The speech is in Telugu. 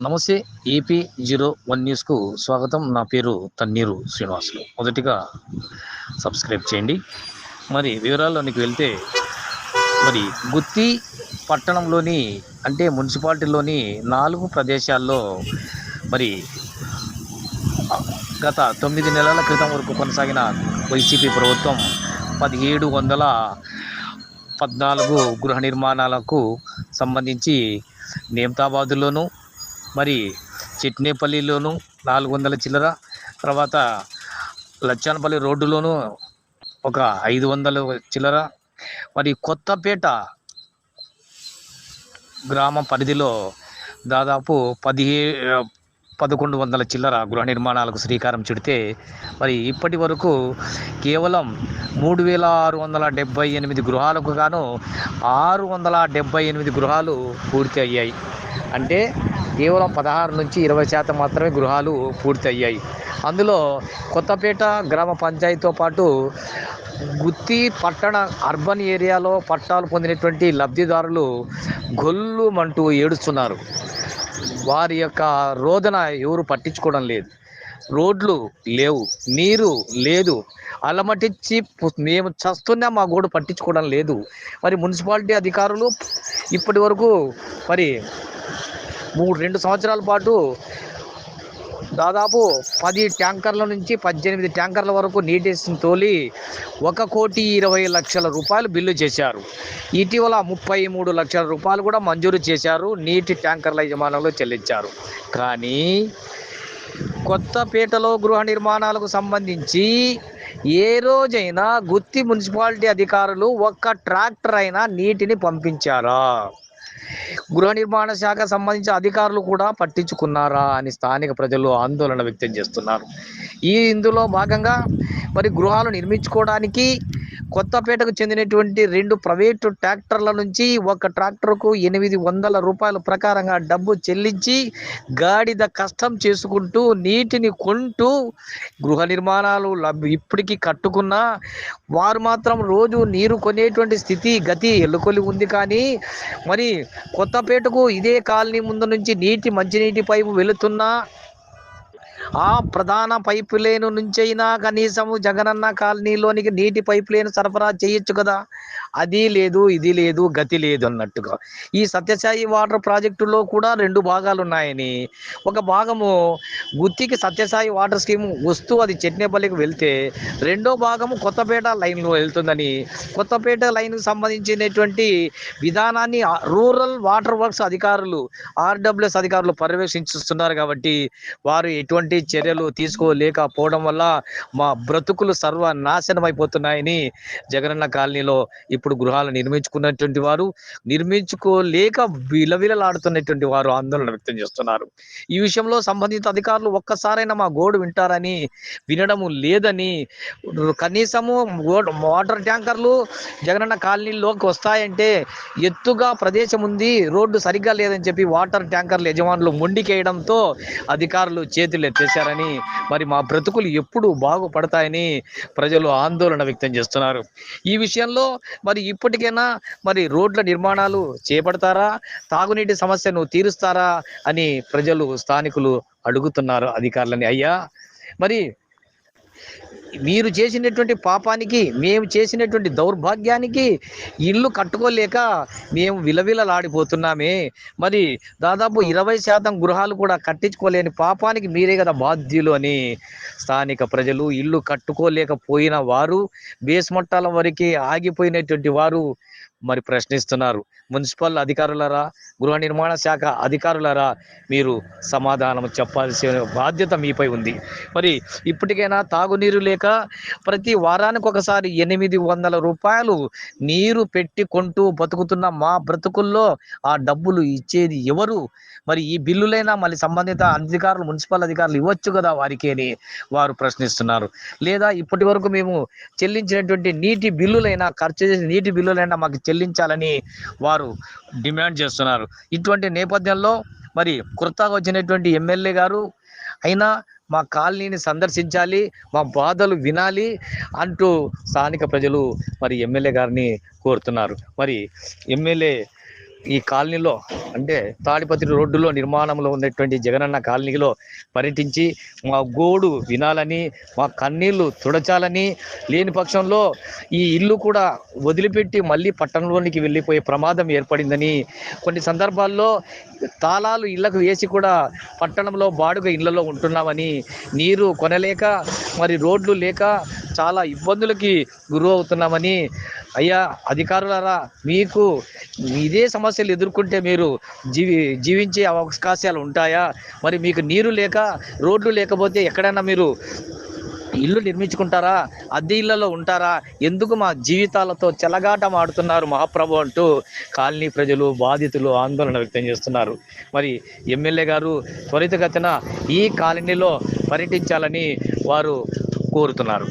నమస్తే ఏపీ జీరో వన్ న్యూస్కు స్వాగతం. నా పేరు తన్నీరు శ్రీనివాసులు. మొదటిగా సబ్స్క్రైబ్ చేయండి. మరి వివరాల్లోనికి వెళ్తే మరి గుత్తి పట్టణంలోని అంటే మున్సిపాలిటీలోని నాలుగు ప్రదేశాల్లో మరి గత తొమ్మిది నెలల క్రితం వరకు కొనసాగిన వైసీపీ ప్రభుత్వం పదిహేడు వందల పద్నాలుగు గృహ నిర్మాణాలకు సంబంధించి నేమ్తాబాదులోను మరి చిట్నేపల్లిలోను నాలుగు వందల చిల్లర తర్వాత లచ్చానపల్లి రోడ్డులోను ఒక ఐదు వందల చిల్లర. మరి కొత్తపేట గ్రామ పరిధిలో దాదాపు పదిహే పదకొండు వందల చిల్లర గృహ నిర్మాణాలకు శ్రీకారం చుడితే మరి ఇప్పటి వరకు కేవలం మూడు వేల ఆరు వందల డెబ్బై ఎనిమిది గృహాలకు గాను ఆరు వందల డెబ్బై ఎనిమిది గృహాలు పూర్తి అయ్యాయి. అంటే కేవలం పదహారు నుంచి ఇరవై శాతం మాత్రమే గృహాలు పూర్తయ్యాయి. అందులో కొత్తపేట గ్రామ పంచాయతీతో పాటు గుత్తి పట్టణ అర్బన్ ఏరియాలో పట్టాలు పొందినటువంటి లబ్ధిదారులు గొల్లుమంటూ ఏడుస్తున్నారు. వారి యొక్క రోదన ఎవరు పట్టించుకోవడం లేదు. రోడ్లు లేవు నీరు లేదు. అలమటించి మేము చస్తున్నా మా గోడు పట్టించుకోవడం లేదు. మరి మున్సిపాలిటీ అధికారులు ఇప్పటి వరకు మరి మూడు రెండు సంవత్సరాల పాటు దాదాపు పది ట్యాంకర్ల నుంచి పద్దెనిమిది ట్యాంకర్ల వరకు నీటిని తోలి ఒక కోటి ఇరవై లక్షల రూపాయలు బిల్లు చేశారు. ఇటీవల ముప్పై మూడు లక్షల రూపాయలు కూడా మంజూరు చేశారు. నీటి ట్యాంకర్ల యజమానులు చెల్లించారు. కానీ కొత్తపేటలో గృహ నిర్మాణాలకు సంబంధించి ఏ రోజైనా గుత్తి మున్సిపాలిటీ అధికారులు ఒక్క ట్రాక్టర్ అయినా నీటిని పంపించారా? గృహ నిర్మాణ శాఖ సంబంధించిన అధికారులు కూడా పట్టించుకున్నారా అని స్థానిక ప్రజలు ఆందోళన వ్యక్తం చేస్తున్నారు. ఈ ఇందులో భాగంగా మరి గృహాలు నిర్మించుకోవడానికి కొత్తపేటకు చెందినటువంటి రెండు ప్రైవేటు ట్రాక్టర్ల నుంచి ఒక ట్రాక్టర్కు ఎనిమిది వందల రూపాయల ప్రకారంగా డబ్బు చెల్లించి గాడిద కష్టం చేసుకుంటూ నీటిని కొంటూ గృహ నిర్మాణాలు లబ్ ఇప్పటికీ కట్టుకున్నా వారు మాత్రం రోజు నీరు కొనేటువంటి స్థితి గతి ఎల్లుకొలి ఉంది. కానీ మరి కొత్త కొత్తపేటకు ఇదే కాలనీ ముందు నుంచి నీటి మంచినీటి పైపు వెళుతున్నా ఆ ప్రధాన పైపు లేను నుంచైనా కనీసము జగనన్న కాలనీలోనికి నీటి పైపు లైన్ సరఫరా చేయొచ్చు కదా. అది లేదు ఇది లేదు గతి లేదు అన్నట్టుగా. ఈ సత్యసాయి వాటర్ ప్రాజెక్టులో కూడా రెండు భాగాలు ఉన్నాయని ఒక భాగము గుత్తికి సత్యసాయి వాటర్ స్కీమ్ వస్తూ అది చెట్నేపల్లికి వెళ్తే రెండో భాగము కొత్తపేట లైన్లో వెళ్తుందని. కొత్తపేట లైన్కి సంబంధించినటువంటి విధానాన్ని రూరల్ వాటర్ వర్క్స్ అధికారులు ఆర్డబ్ల్యూఎస్ అధికారులు పర్యవేక్షిస్తున్నారు కాబట్టి వారు ఎటువంటి చర్యలు తీసుకోలేకపోవడం వల్ల మా బ్రతుకులు సర్వనాశనం అయిపోతున్నాయని జగనన్న కాలనీలో ఇప్పుడు గృహాలు నిర్మించుకున్నటువంటి వారు నిర్మించుకోలేక విలవిలలాడుతున్నటువంటి వారు ఆందోళన వ్యక్తం చేస్తున్నారు. ఈ విషయంలో సంబంధిత అధికారులు ఒక్కసారైనా మా గోడు వింటారని వినడము లేదని కనీసము వాటర్ ట్యాంకర్లు జగనన్న కాలనీలోకి వస్తాయంటే ఎత్తుగా ప్రదేశం ఉంది రోడ్డు సరిగ్గా లేదని చెప్పి వాటర్ ట్యాంకర్లు యజమానులు మొండికేయడంతో అధికారులు చేతులు ఎత్తేశారని మరి మా బ్రతుకులు ఎప్పుడు బాగుపడతాయని ప్రజలు ఆందోళన వ్యక్తం చేస్తున్నారు. ఈ విషయంలో మరి ఇప్పటికైనా మరి రోడ్ల నిర్మాణాలు చేపడతారా? తాగునీటి సమస్యను తీరుస్తారా? అని ప్రజలు స్థానికులు అడుగుతున్నారు అధికారులని. అయ్యా మరి మీరు చేసినటువంటి పాపానికి మేము చేసినటువంటి దౌర్భాగ్యానికి ఇల్లు కట్టుకోలేక మేము విలవిలలాడిపోతున్నామే. మరి దాదాపు ఇరవై శాతం గృహాలు కూడా కట్టించుకోలేని పాపానికి మీరే కదా బాధ్యులు అని స్థానిక ప్రజలు ఇల్లు కట్టుకోలేకపోయిన వారు బేస్మట్టాల వరకు ఆగిపోయినటువంటి వారు మరి ప్రశ్నిస్తున్నారు. మున్సిపల్ అధికారులరా గృహ నిర్మాణ శాఖ అధికారులరా మీరు సమాధానం చెప్పాల్సిన బాధ్యత మీపై ఉంది. మరి ఇప్పటికైనా తాగునీరు లేక ప్రతి వారానికి ఒకసారి ఎనిమిది వందల రూపాయలు నీరు పెట్టి కొంటూ బతుకుతున్న మా బ్రతుకుల్లో ఆ డబ్బులు ఇచ్చేది ఎవరు? మరి ఈ బిల్లులైనా మళ్ళీ సంబంధిత అధికారులు మున్సిపల్ అధికారులు ఇవ్వచ్చు కదా వారికి అని వారు ప్రశ్నిస్తున్నారు. లేదా ఇప్పటి వరకు మేము చెల్లించినటువంటి నీటి బిల్లులైనా ఖర్చు చేసిన నీటి బిల్లులైనా మాకు చెల్లించాలని వారు డిమాండ్ చేస్తున్నారు. ఇటువంటి నేపథ్యంలో మరి కొత్తగా వచ్చినటువంటి ఎమ్మెల్యే గారు అయినా మా కాలనీని సందర్శించాలి మా బాధలు వినాలి అంటూ స్థానిక ప్రజలు మరి ఎమ్మెల్యే గారిని కోరుతున్నారు. మరి ఎమ్మెల్యే ఈ కాలనీలో అంటే తాడిపత్రి రోడ్డులో నిర్మాణంలో ఉన్నటువంటి జగనన్న కాలనీలో పర్యటించి మా గోడు వినాలని మా కన్నీళ్ళు తుడచాలని లేని పక్షంలో ఈ ఇల్లు కూడా వదిలిపెట్టి మళ్ళీ పట్టణంలోనికి వెళ్ళిపోయే ప్రమాదం ఏర్పడిందని కొన్ని సందర్భాల్లో తాళాలు ఇళ్ళకు వేసి కూడా పట్టణంలో బాడుగ ఇళ్ళలో ఉంటున్నామని నీరు కొనలేక మరి రోడ్లు లేక చాలా ఇబ్బందులకి గురి అవుతున్నామని అయ్యా అధికారులారా మీకు ఇదే సమస్య సమస్యలు ఎదుర్కొంటే మీరు జీవి జీవించే అవకాశాలు ఉంటాయా? మరి మీకు నీరు లేక రోడ్లు లేకపోతే ఎక్కడైనా మీరు ఇల్లు నిర్మించుకుంటారా? అద్దె ఇళ్ళలో ఉంటారా? ఎందుకు మా జీవితాలతో చెలగాటం ఆడుతున్నారు మహాప్రభు అంటూ కాలనీ ప్రజలు బాధితులు ఆందోళన వ్యక్తం చేస్తున్నారు. మరి ఎమ్మెల్యే గారు త్వరితగతిన ఈ కాలనీలో పర్యటించాలని వారు కోరుతున్నారు.